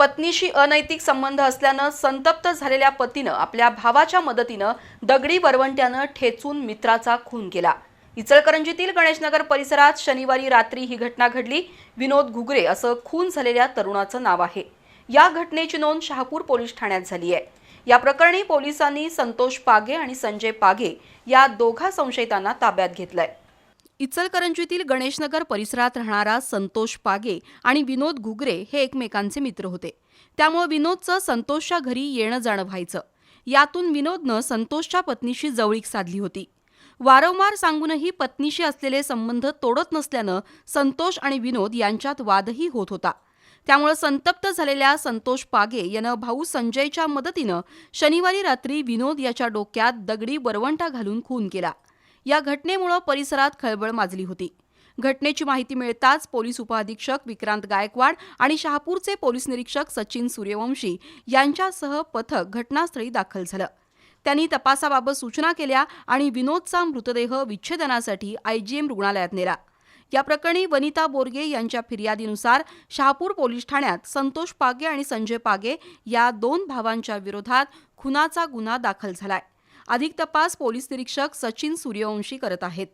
पत्नीशी अनैतिक संबंध असल्यानं संतप्त झालेल्या पतीनं आपल्या भावाच्या मदतीनं दगडी वरवंट्यानं ठेचून मित्राचा खून केला. इचलकरंजीतील गणेशनगर परिसरात शनिवारी रात्री ही घटना घडली. विनोद घुगरे असं खून झालेल्या तरुणाचं नाव आहे. या घटनेची नोंद शहापूर पोलीस ठाण्यात झाली आहे. या प्रकरणी पोलिसांनी संतोष पागे आणि संजय पागे या दोघा संशयितांना ताब्यात घेतलंय. इचलकरंजीतील गणेशनगर परिसरात राहणारा संतोष पागे आणि विनोद घुगरे हे एकमेकांचे मित्र होते. त्यामुळे विनोदचं संतोषच्या घरी येणं जाणं व्हायचं. यातून विनोदनं संतोषच्या पत्नीशी जवळीक साधली होती. वारंवार सांगूनही पत्नीशी असलेले संबंध तोडत नसल्यानं संतोष आणि विनोद यांच्यात वादही होत होता. त्यामुळे संतप्त झालेल्या संतोष पागे यानं भाऊ संजयच्या मदतीनं शनिवारी रात्री विनोद याच्या डोक्यात दगडी वरवंटा घालून खून केला. या घटनेमुळे परिसरात खळबळ माजली होती. घटनेची माहिती मिळताच पोलीस उपअधीक्षक विक्रांत गायकवाड आणि शहापूरचे पोलीस निरीक्षक सचिन सूर्यवंशी यांच्यासह पथक घटनास्थळी दाखल झालं. त्यांनी तपासाबाबत सूचना केल्या आणि विनोदचा मृतदेह विच्छेदनासाठी आयजीएम रुग्णालयात नेला. या प्रकरणी वनिता बोरगे यांच्या फिर्यादीनुसार शहापूर पोलीस ठाण्यात संतोष पागे आणि संजय पागे या दोन भावांच्या विरोधात खुनाचा गुन्हा दाखल झालाय. अधिक तपास पोलीस निरीक्षक सचिन सूर्यवंशी करत आहेत.